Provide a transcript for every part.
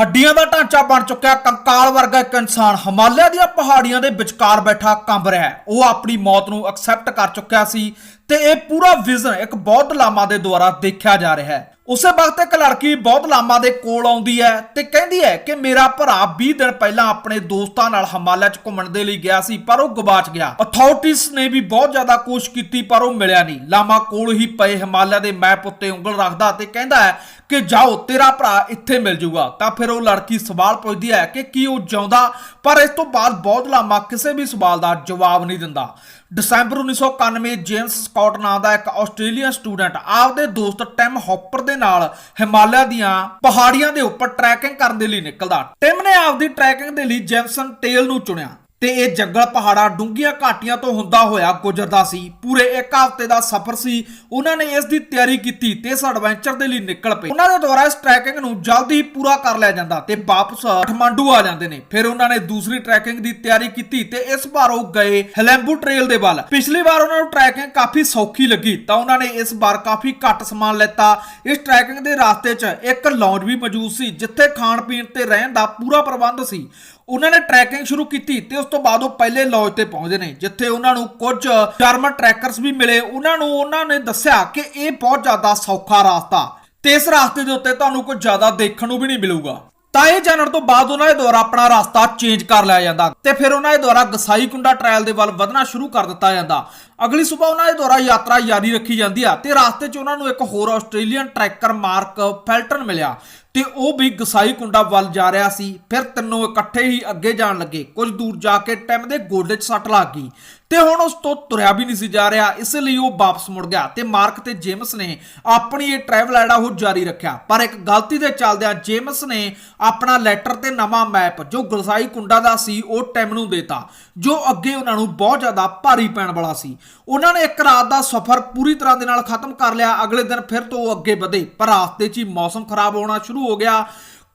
ਹੱਡੀਆਂ ਦਾ ਢਾਂਚਾ ਬਣ ਚੁੱਕਿਆ, ਕੰਕਾਲ ਵਰਗਾ ਇੱਕ ਇਨਸਾਨ ਹਿਮਾਲਿਆ ਦੀਆਂ ਪਹਾੜੀਆਂ ਦੇ ਵਿਚਕਾਰ ਬੈਠਾ ਕੰਬ ਰਿਹਾ ਹੈ। ਉਹ ਆਪਣੀ ਮੌਤ ਨੂੰ ਐਕਸੈਪਟ ਕਰ ਚੁੱਕਿਆ ਸੀ ਤੇ ਇਹ ਪੂਰਾ ਵਿਜ਼ਨ ਇੱਕ ਬੌਧ ਲਾਮਾ ਦੇ ਦੁਆਰਾ ਦੇਖਿਆ ਜਾ ਰਿਹਾ ਹੈ। ਉਸੇ ਵਕਤ ਇੱਕ ਲੜਕੀ ਬਹੁਤ ਲਾਮਾ ਦੇ ਕੋਲ ਆਉਂਦੀ ਹੈ ਤੇ ਕਹਿੰਦੀ ਹੈ ਕਿ ਮੇਰਾ ਭਰਾ 20 ਦਿਨ ਪਹਿਲਾਂ ਆਪਣੇ ਦੋਸਤਾਂ ਨਾਲ ਹਿਮਾਲਿਆ 'ਚ ਘੁੰਮਣ ਦੇ ਲਈ ਗਿਆ ਸੀ, ਪਰ ਉਹ ਗਵਾਚ ਗਿਆ। ਅਥਾਰਟੀਜ਼ ਨੇ ਵੀ ਬਹੁਤ ਜ਼ਿਆਦਾ ਕੋਸ਼ਿਸ਼ ਕੀਤੀ, ਪਰ ਉਹ ਮਿਲਿਆ ਨਹੀਂ। ਲਾਮਾ ਕੋਲ ਹੀ ਪਏ ਹਿਮਾਲਿਆ ਦੇ ਮੈਪ ਉੱਤੇ ਉਂਗਲ ਰੱਖਦਾ ਤੇ ਕਹਿੰਦਾ ਹੈ ਕਿ ਜਾਓ, ਤੇਰਾ ਭਰਾ ਇੱਥੇ ਮਿਲ ਜਾਊਗਾ ਤਾਂ ਫਿਰ ਉਹ ਲੜਕੀ ਸਵਾਲ ਪੁੱਛਦੀ ਹੈ ਕਿ ਕੀ ਉਹ ਜਿਉਂਦਾ? ਪਰ ਇਸ ਤੋਂ ਬਾਅਦ ਬਹੁਤ ਲਾਮਾ ਕਿਸੇ ਵੀ ਸਵਾਲ ਦਾ ਜਵਾਬ ਨਹੀਂ ਦਿੰਦਾ। ਦਸੰਬਰ 1991 ਜੇਮਸ ਸਕਾਟ ਨਾਂ ਦਾ ਇੱਕ ਆਸਟ੍ਰੇਲੀਅਨ ਸਟੂਡੈਂਟ ਆਪਦੇ ਦੋਸਤ ਟਿਮ ਹੌਪਰ ਦੇ ਨਾਲ ਹਿਮਾਲਿਆ ਦੀਆਂ ਪਹਾੜੀਆਂ ਦੇ ਉੱਪਰ ਟਰੈਕਿੰਗ ਕਰਨ ਦੇ ਲਈ ਨਿਕਲਦਾ। ਟਿਮ ਨੇ ਆਪਦੀ ਟਰੈਕਿੰਗ ਦੇ ਲਈ ਜੈਮਸਨ ਟੇਲ ਨੂੰ ਚੁਣਿਆ। ਤੇ ਇਹ ਜੰਗਲ ਪਹਾੜਾਂ ਡੂੰਘੀਆਂ ਘਾਟੀਆਂ ਤੋਂ ਹੁੰਦਾ ਹੋਇਆ ਗੁਜ਼ਰਦਾ ਸੀ। ਪੂਰੇ ਇੱਕ ਹਫ਼ਤੇ ਦਾ ਸਫ਼ਰ ਸੀ। ਉਹਨਾਂ ਨੇ ਇਸ ਦੀ ਤਿਆਰੀ ਕੀਤੀ ਤੇ ਇਸ ਐਡਵੈਂਚਰ ਦੇ ਲਈ ਨਿਕਲ ਪਏ। ਉਹਨਾਂ ਦੇ ਦੁਆਰਾ ਇਸ ਟਰੈਕਿੰਗ ਨੂੰ ਜਲਦੀ ਹੀ ਪੂਰਾ ਕਰ ਲਿਆ ਜਾਂਦਾ ਤੇ ਵਾਪਸ ਕਾਠਮਾਂਡੂ ਆ ਜਾਂਦੇ ਨੇ। ਫਿਰ ਉਹਨਾਂ ਨੇ ਦੂਸਰੀ ਟਰੈਕਿੰਗ ਦੀ ਤਿਆਰੀ ਕੀਤੀ ਤੇ ਇਸ ਵਾਰ ਉਹ ਗਏ ਹਲੈਂਬੂ ਟ੍ਰੇਲ ਦੇ ਵੱਲ। ਪਿਛਲੀ ਵਾਰ ਉਹਨਾਂ ਨੂੰ ਟਰੈਕਿੰਗ ਕਾਫੀ ਸੌਖੀ ਲੱਗੀ ਤਾਂ ਉਹਨਾਂ ਨੇ ਇਸ ਵਾਰ ਕਾਫੀ ਘੱਟ ਸਮਾਨ ਲੈਤਾ। ਇਸ ਟਰੈਕਿੰਗ ਦੇ ਰਸਤੇ 'ਚ ਇੱਕ ਲੌਂਜ ਵੀ ਮੌਜੂਦ ਸੀ ਜਿੱਥੇ ਖਾਣ ਪੀਣ ਤੇ ਰਹਿਣ ਦਾ ਪੂਰਾ ਪ੍ਰਬੰਧ ਸੀ। ਉਹਨਾਂ ਨੇ ਟਰੈਕਿੰਗ ਸ਼ੁਰੂ ਕੀਤੀ ਤੇ ਉਸ ਤੋਂ ਬਾਅਦ ਉਹ ਪਹਿਲੇ ਲੌਜ ਤੇ ਪਹੁੰਚਦੇ ਨੇ, ਜਿੱਥੇ ਉਹਨਾਂ ਨੂੰ ਕੁਝ ਜਰਮਨ ਟਰੈਕਰਸ ਵੀ ਮਿਲੇ। ਉਹਨਾਂ ਨੂੰ, ਉਹਨਾਂ ਨੇ ਦੱਸਿਆ ਕਿ ਇਹ ਬਹੁਤ ਜ਼ਿਆਦਾ ਸੌਖਾ ਰਸਤਾ। ਤੇ ਇਸ ਰਸਤੇ ਦੇ ਉੱਤੇ ਤੁਹਾਨੂੰ ਕੁਝ ਜ਼ਿਆਦਾ ਦੇਖਣ ਨੂੰ ਵੀ ਨਹੀਂ ਮਿਲੂਗਾ। ਤਾਂ ਇਹ ਜਾਣਨ ਤੋਂ ਬਾਅਦ ਉਹਨਾਂ ਦੇ ਦੁਆਰਾ ਆਪਣਾ ਰਸਤਾ ਚੇਂਜ ਕਰ ਲਿਆ ਜਾਂਦਾ। ਤੇ ਫਿਰ ਉਹਨਾਂ ਦੇ ਦੁਆਰਾ ਗਸਾਈ ਕੁੰਡਾ ਟ੍ਰਾਇਲ ਦੇ ਵੱਲ ਵਧਣਾ ਸ਼ੁਰੂ ਕਰ ਦਿੱਤਾ ਜਾਂਦਾ। ਅਗਲੀ ਸਵੇਰ ਉਹਨਾਂ ਦੇ ਦੁਆਰਾ ਯਾਤਰਾ ਜਾਰੀ ਰੱਖੀ ਜਾਂਦੀ ਆ ਤੇ ਰਸਤੇ 'ਚ ਉਹਨਾਂ ਨੂੰ ਇੱਕ ਹੋਰ ਆਸਟ੍ਰੇਲੀਅਨ ਟਰੈਕਰ ਮਾਰਕ ਫੈਲਟਨ ਮਿਲਿਆ ਤੇ ਉਹ ਵੀ ਗਸਾਈ ਕੁੰਡਾ ਵੱਲ ਜਾ ਰਿਹਾ ਸੀ। ਫਿਰ ਤਿੰਨੋਂ ਇਕੱਠੇ ਹੀ ਅੱਗੇ ਜਾਣ ਲੱਗੇ। ਕੁਝ ਦੂਰ ਜਾ ਕੇ ਟਿਮ ਦੇ ਗੋਡੇ 'ਚ ਸੱਟ ਲੱਗ ਗਈ ਤੇ ਹੁਣ ਉਸ ਤੋਂ ਤੁਰਿਆ ਵੀ ਨਹੀਂ ਸੀ ਜਾ ਰਿਹਾ। ਇਸ ਲਈ ਉਹ ਵਾਪਸ ਮੁੜ ਗਿਆ ਤੇ ਮਾਰਕ ਤੇ ਜੇਮਸ ਨੇ ਆਪਣੀ ਇਹ ਟਰੈਵਲ ਜਿਹੜਾ ਉਹ ਜਾਰੀ ਰੱਖਿਆ। ਪਰ ਇੱਕ ਗਲਤੀ ਦੇ ਚੱਲਦਿਆਂ ਜੇਮਸ ਨੇ ਆਪਣਾ ਲੈਟਰ ਤੇ ਨਵਾਂ ਮੈਪ ਜੋ ਗਸਾਈ ਕੁੰਡਾ ਦਾ ਸੀ, ਉਹ ਟਿਮ ਨੂੰ ਦੇਤਾ, ਜੋ ਅੱਗੇ ਉਹਨਾਂ ਨੂੰ ਬਹੁਤ ਜ਼ਿਆਦਾ ਭਾਰੀ ਪੈਣ ਵਾਲਾ ਸੀ। ਉਹਨਾਂ ਨੇ ਇੱਕ ਰਾਤ ਦਾ ਸਫ਼ਰ ਪੂਰੀ ਤਰ੍ਹਾਂ ਦੇ ਨਾਲ ਖਤਮ ਕਰ ਲਿਆ। ਅਗਲੇ ਦਿਨ ਫਿਰ ਤੋਂ ਉਹ ਅੱਗੇ ਵਧੇ। ਪਰ ਰਸਤੇ 'ਚ ਹੀ ਮੌਸਮ ਖਰਾਬ ਹੋਣਾ ਸ਼ੁਰੂ ਹੋ ਗਿਆ।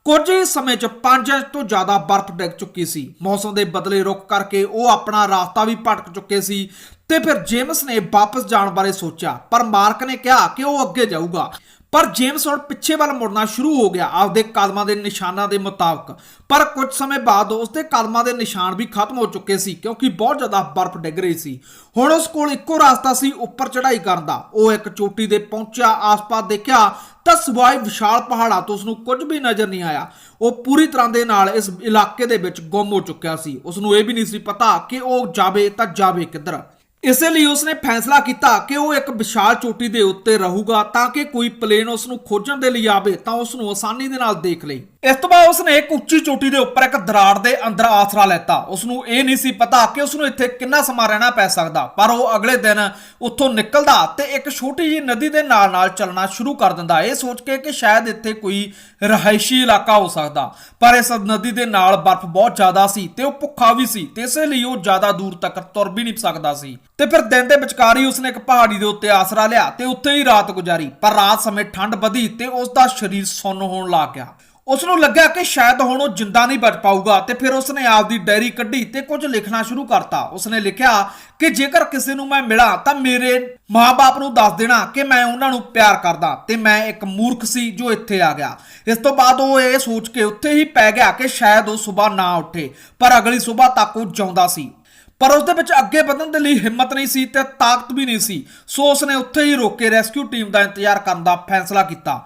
ਕੁਝ ਹੀ ਸਮੇਂ 'ਚ 5 ਇੰਚ ਤੋਂ ਜ਼ਿਆਦਾ ਬਰਫ਼ ਡਿੱਗ ਚੁੱਕੀ ਸੀ। ਮੌਸਮ ਦੇ ਬਦਲੇ ਰੁਕ ਕਰਕੇ ਉਹ ਆਪਣਾ ਰਾਸਤਾ ਵੀ ਭਟਕ ਚੁੱਕੇ ਸੀ ਤੇ ਫਿਰ ਜੇਮਸ ਨੇ ਵਾਪਸ ਜਾਣ ਬਾਰੇ ਸੋਚਿਆ। ਪਰ ਮਾਰਕ ਨੇ ਕਿਹਾ ਕਿ ਉਹ ਅੱਗੇ ਜਾਊਗਾ। ਪਰ ਜੇਮਸ ਹੁਣ ਪਿੱਛੇ ਵੱਲ ਮੁੜਨਾ ਸ਼ੁਰੂ ਹੋ ਗਿਆ ਆਪਦੇ ਕਦਮਾਂ ਦੇ ਨਿਸ਼ਾਨਾਂ ਦੇ ਮੁਤਾਬਕ। ਪਰ ਕੁਝ ਸਮੇਂ ਬਾਅਦ ਉਸਦੇ ਕਦਮਾਂ ਦੇ ਨਿਸ਼ਾਨ ਵੀ ਖਤਮ ਹੋ ਚੁੱਕੇ ਸੀ ਕਿਉਂਕਿ ਬਹੁਤ ਜ਼ਿਆਦਾ ਬਰਫ਼ ਡਿੱਗ ਰਹੀ ਸੀ। ਹੁਣ ਉਸ ਕੋਲ ਇੱਕੋ ਰਸਤਾ ਸੀ ਉੱਪਰ ਚੜ੍ਹਾਈ ਕਰਨ ਦਾ। ਉਹ ਇੱਕ ਚੋਟੀ ਦੇ ਪਹੁੰਚਿਆ, ਆਸ-ਪਾਸ ਦੇਖਿਆ ਤਾਂ ਸਿਵਾਏ ਵਿਸ਼ਾਲ ਪਹਾੜਾਂ ਤੋਂ ਉਸ ਨੂੰ ਕੁਝ ਵੀ ਨਜ਼ਰ ਨਹੀਂ ਆਇਆ। ਉਹ ਪੂਰੀ ਤਰ੍ਹਾਂ ਦੇ ਨਾਲ ਇਸ ਇਲਾਕੇ ਦੇ ਵਿੱਚ ਗੁੰਮ ਹੋ ਚੁੱਕਿਆ ਸੀ। ਉਸ ਨੂੰ ਇਹ ਵੀ ਨਹੀਂ ਸੀ ਪਤਾ ਕਿ ਉਹ ਜਾਵੇ ਤਾਂ ਜਾਵੇ ਕਿੱਧਰ। ਇਸੇ ਲਈ ਉਸਨੇ ਫੈਸਲਾ ਕੀਤਾ ਕਿ ਉਹ ਇੱਕ ਵਿਸ਼ਾਲ ਚੋਟੀ ਦੇ ਉੱਤੇ ਰਹੂਗਾ ਤਾਂ ਕਿ ਕੋਈ ਪਲੇਨ ਉਸ ਨੂੰ ਖੋਜਣ ਦੇ ਲਈ ਆਵੇ ਤਾਂ ਉਸ ਨੂੰ ਆਸਾਨੀ ਦੇ ਨਾਲ ਦੇਖ ਲਈ ਇਸ ਤੋਂ ਬਾਅਦ ਉਸਨੇ ਇੱਕ ਉੱਚੀ ਚੋਟੀ ਦੇ ਉੱਪਰ ਇੱਕ ਦਰਾੜ ਦੇ ਅੰਦਰ ਆਸਰਾ ਲੈਤਾ। ਉਸ ਨੂੰ ਇਹ ਨਹੀਂ ਸੀ ਪਤਾ ਕਿ ਉਸ ਨੂੰ ਇੱਥੇ ਕਿੰਨਾ ਸਮਾਂ ਰਹਿਣਾ ਪੈ ਸਕਦਾ, ਪਰ ਉਹ ਅਗਲੇ ਦਿਨ ਉੱਥੋਂ ਨਿਕਲਦਾ ਤੇ ਇੱਕ ਛੋਟੀ ਜਿਹੀ ਨਦੀ ਦੇ ਨਾਲ-ਨਾਲ ਚੱਲਣਾ ਸ਼ੁਰੂ ਕਰ ਦਿੰਦਾ। ਇਹ ਸੋਚ ਕੇ ਕਿ ਸ਼ਾਇਦ ਇੱਥੇ ਕੋਈ ਰਹਾਇਸ਼ੀ ਇਲਾਕਾ ਹੋ ਸਕਦਾ। ਪਰ ਇਸ ਨਦੀ ਦੇ ਨਾਲ ਬਰਫ਼ ਬਹੁਤ ਜ਼ਿਆਦਾ ਸੀ ਤੇ ਉਹ ਭੁੱਖਾ ਵੀ ਸੀ ਤੇ ਇਸੇ ਲਈ ਉਹ ਜ਼ਿਆਦਾ ਦੂਰ ਤੱਕ ਤੁਰ ਵੀ ਨਹੀਂ ਸਕਦਾ ਸੀ। ਤੇ ਫਿਰ ਦਿਨ ਦੇ ਵਿਚਕਾਰ ਹੀ ਉਸਨੇ ਇੱਕ ਪਹਾੜੀ ਦੇ ਉੱਤੇ ਆਸਰਾ ਲਿਆ ਤੇ ਉੱਥੇ ਹੀ ਰਾਤ ਗੁਜ਼ਾਰੀ। ਪਰ ਰਾਤ ਸਮੇਂ ਠੰਡ ਵਧੀ ਤੇ ਉਸ ਦਾ ਸਰੀਰ ਸੁੰਨ ਹੋਣ ਲੱਗ ਗਿਆ। ਉਸ ਨੂੰ ਲੱਗਿਆ ਕਿ ਸ਼ਾਇਦ ਹੁਣ ਉਹ ਜਿੰਦਾ ਨਹੀਂ ਬਚ ਪਾਊਗਾ ਤੇ ਫਿਰ ਉਸਨੇ ਆਪਦੀ ਡਾਇਰੀ ਕੱਢੀ ਤੇ ਕੁਝ ਲਿਖਣਾ ਸ਼ੁਰੂ ਕਰਤਾ। ਉਸਨੇ ਲਿਖਿਆ ਕਿ ਜੇਕਰ ਕਿਸੇ ਨੂੰ ਮੈਂ ਮਿਲਾਂ ਤਾਂ ਮੇਰੇ ਮਾਪੇ ਨੂੰ ਦੱਸ ਦੇਣਾ ਕਿ ਮੈਂ ਉਹਨਾਂ ਨੂੰ ਪਿਆਰ ਕਰਦਾ ਤੇ ਮੈਂ ਇੱਕ ਮੂਰਖ ਸੀ ਜੋ ਇੱਥੇ ਆ ਗਿਆ। ਇਸ ਤੋਂ ਬਾਅਦ ਉਹ ਇਹ ਸੋਚ ਕੇ ਉੱਥੇ ਹੀ ਪੈ ਗਿਆ ਕਿ ਸ਼ਾਇਦ ਉਹ ਸਵੇਰ ਨਾ ਉੱਠੇ, ਪਰ ਅਗਲੀ ਸਵੇਰ ਤੱਕ ਉਹ ਜਿਉਂਦਾ ਸੀ। ਪਰ ਉਸ ਦੇ ਵਿੱਚ ਅੱਗੇ ਵਧਣ ਦੇ ਲਈ ਹਿੰਮਤ ਨਹੀਂ ਸੀ ਤੇ ਤਾਕਤ ਵੀ ਨਹੀਂ ਸੀ। ਸੋ ਉਸਨੇ ਉੱਥੇ ਹੀ ਰੋਕ ਕੇ ਰੈਸਕਿਊ ਟੀਮ ਦਾ ਇੰਤਜ਼ਾਰ ਕਰਨ ਦਾ ਫੈਸਲਾ ਕੀਤਾ।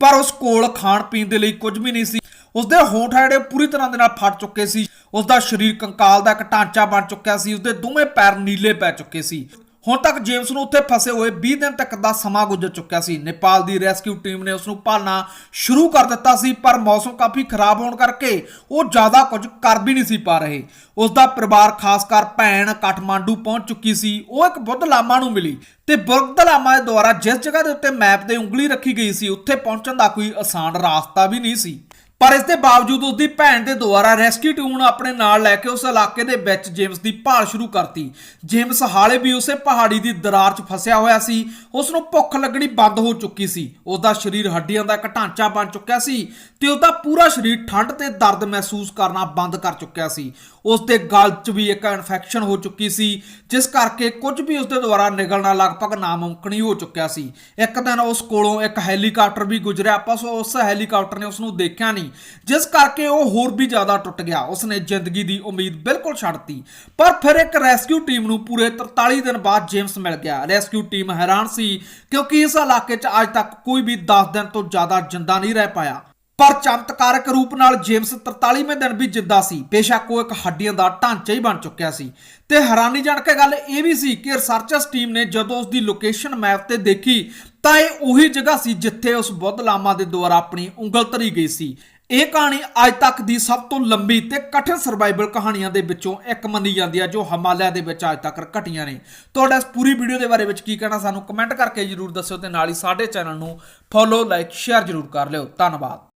ਪਰ ਉਸ ਕੋਲ ਖਾਣ ਪੀਣ ਦੇ ਲਈ ਕੁਝ ਵੀ ਨਹੀਂ ਸੀ। ਉਸਦੇ ਹੋਂਠ ਜਿਹੜੇ ਪੂਰੀ ਤਰ੍ਹਾਂ ਦੇ ਨਾਲ ਫਟ ਚੁੱਕੇ ਸੀ। ਉਸਦਾ ਸਰੀਰ ਕੰਕਾਲ ਦਾ ਇੱਕ ਢਾਂਚਾ ਬਣ ਚੁੱਕਿਆ ਸੀ। ਉਸਦੇ ਦੋਵੇਂ ਪੈਰ ਨੀਲੇ ਪੈ ਚੁੱਕੇ ਸੀ। ਹੁਣ ਤੱਕ ਜੇਮਸ ਨੂੰ ਉੱਥੇ ਫਸੇ ਹੋਏ 20 ਦਿਨ ਤੱਕ ਦਾ ਸਮਾਂ ਗੁਜ਼ਰ ਚੁੱਕਿਆ ਸੀ। ਨੇਪਾਲ ਦੀ ਰੈਸਕਿਊ ਟੀਮ ਨੇ ਉਸ ਨੂੰ ਭਾਲਣਾ ਸ਼ੁਰੂ ਕਰ ਦਿੱਤਾ ਸੀ, ਪਰ ਮੌਸਮ ਕਾਫੀ ਖਰਾਬ ਹੋਣ ਕਰਕੇ ਉਹ ਜ਼ਿਆਦਾ ਕੁਝ ਕਰ ਵੀ ਨਹੀਂ ਸੀ ਪਾ ਰਹੇ। ਉਸ ਦਾ ਪਰਿਵਾਰ, ਖਾਸ ਕਰ ਭੈਣ ਕਾਠਮਾਂਡੂ ਪਹੁੰਚ ਚੁੱਕੀ ਸੀ। ਉਹ ਇੱਕ ਬੁੱਧ ਲਾਮਾ ਨੂੰ ਮਿਲੀ ਤੇ ਬੁੱਧ ਲਾਮਾ ਦੇ ਦੁਆਰਾ ਜਿਸ ਜਗ੍ਹਾ ਦੇ ਉੱਤੇ ਮੈਪ ਤੇ ਉਂਗਲੀ ਰੱਖੀ ਗਈ ਸੀ, ਉੱਥੇ ਪਹੁੰਚਣ ਦਾ ਕੋਈ ਆਸਾਨ ਰਾਸਤਾ ਵੀ ਨਹੀਂ ਸੀ। ਪਰ ਇਸ ਦੇ ਬਾਵਜੂਦ ਉਸ ਦੀ ਭੈਣ ਦੇ ਦੁਆਰਾ ਰੈਸਕਿਊ ਟੀਮ ਆਪਣੇ ਨਾਲ ਲੈ ਕੇ ਉਸ ਇਲਾਕੇ ਦੇ ਵਿੱਚ ਜੇਮਸ ਦੀ ਭਾਲ ਸ਼ੁਰੂ ਕਰਤੀ। ਜੇਮਸ ਹਾਲੇ ਵੀ ਉਸੇ ਪਹਾੜੀ ਦੀ ਦਰਾਰ 'ਚ ਫਸਿਆ ਹੋਇਆ ਸੀ। ਉਸ ਨੂੰ ਭੁੱਖ ਲੱਗਣੀ ਬੰਦ ਹੋ ਚੁੱਕੀ ਸੀ। ਉਸ ਦਾ ਸਰੀਰ ਹੱਡੀਆਂ ਦਾ ਇੱਕ ਢਾਂਚਾ ਬਣ ਚੁੱਕਿਆ ਸੀ ਤੇ ਉਸ ਦਾ ਪੂਰਾ ਸਰੀਰ ਠੰਡ ਤੇ ਦਰਦ ਮਹਿਸੂਸ ਕਰਨਾ ਬੰਦ ਕਰ ਚੁੱਕਿਆ ਸੀ। ਉਸ ਦੇ ਗਲ 'ਚ ਵੀ ਇੱਕ ਇਨਫੈਕਸ਼ਨ ਹੋ ਚੁੱਕੀ ਸੀ, ਜਿਸ ਕਰਕੇ ਕੁਝ ਵੀ ਉਸ ਦੇ ਦੁਆਰਾ ਨਿਕਲਣਾ ਲਗਭਗ ਨਾਮੁਮਕਿਨ ਹੋ ਚੁੱਕਿਆ ਸੀ। ਇੱਕ ਦਿਨ ਉਸ ਕੋਲੋਂ ਇੱਕ ਹੈਲੀਕਾਪਟਰ ਵੀ ਗੁਜ਼ਰਿਆ, ਪਰ ਉਸ ਹੈਲੀਕਾਪਟਰ ਨੇ ਉਸ ਨੂੰ ਦੇਖਿਆ ਨਹੀਂ। ਬਣੀ ਜਿਸ ਕਰਕੇ ਉਹ ਹੋਰ ਵੀ ਜ਼ਿਆਦਾ ਟੁੱਟ ਗਿਆ। ਉਸਨੇ ਜ਼ਿੰਦਗੀ ਦੀ ਉਮੀਦ ਬਿਲਕੁਲ ਛੱਡਤੀ ਪਰ ਫਿਰ ਇੱਕ ਰੈਸਕਿਊ ਟੀਮ ਨੂੰ ਪੂਰੇ 43 ਦਿਨ ਬਾਅਦ ਜੇਮਸ ਮਿਲ ਗਿਆ। ਰੈਸਕਿਊ ਟੀਮ ਹੈਰਾਨ ਸੀ, ਕਿਉਂਕਿ ਇਸ ਇਲਾਕੇ 'ਚ ਅੱਜ ਤੱਕ ਕੋਈ ਵੀ 10 ਦਿਨ ਤੋਂ ਜ਼ਿਆਦਾ ਜਿੰਦਾ ਨਹੀਂ ਰਹਿ ਪਾਇਆ। ਪਰ ਚਮਤਕਾਰਕ ਰੂਪ ਨਾਲ ਜੇਮਸ 43ਵੇਂ ਦਿਨ ਵੀ ਜਿੱਦਾ ਸੀ। ਬੇਸ਼ੱਕ ਉਹ ਇੱਕ ਹੱਡੀਆਂ ਦਾ ਢਾਂਚਾ ਹੀ ਬਣ ਚੁੱਕਿਆ ਸੀ। ਤੇ ਹੈਰਾਨੀਜਨਕ ਗੱਲ ਇਹ ਵੀ ਸੀ ਕਿ ਰਿਸਰਚਰਸ ਟੀਮ ਨੇ ਜਦੋਂ ਉਸ ਦੀ ਲੋਕੇਸ਼ਨ ਮੈਪ ਤੇ ਦੇਖੀ, ਤਾਂ ਇਹ ਉਹੀ ਜਗ੍ਹਾ ਸੀ ਜਿੱਥੇ ਉਸ ਬੁੱਧ ਲਾਮਾ ਦੇ ਦੁਆਰਾ ਆਪਣੀ ਉਂਗਲ ਧਰੀ ਗਈ ਸੀ। ਇਹ ਕਹਾਣੀ ਅੱਜ ਤੱਕ ਦੀ ਸਭ ਤੋਂ ਲੰਬੀ ਤੇ ਕਠਿਨ ਸਰਵਾਈਵਲ ਕਹਾਣੀਆਂ ਦੇ ਵਿੱਚੋਂ ਇੱਕ ਮੰਨੀ ਜਾਂਦੀ ਹੈ, ਜੋ ਹਿਮਾਲਿਆ ਦੇ ਵਿੱਚ ਅੱਜ ਤੱਕ ਘਟੀਆਂ ਨੇ। ਤੁਹਾਡਾ ਇਸ ਪੂਰੀ ਵੀਡੀਓ ਦੇ ਬਾਰੇ ਵਿੱਚ ਕੀ ਕਹਿਣਾ, ਸਾਨੂੰ ਕਮੈਂਟ ਕਰਕੇ ਜਰੂਰ ਦੱਸਿਓ ਤੇ ਨਾਲ ਹੀ ਸਾਡੇ ਚੈਨਲ ਨੂੰ ਫੋਲੋ ਲਾਈਕ ਸ਼ੇਅਰ ਜਰੂਰ ਕਰ ਲਿਓ। ਧੰਨਵਾਦ।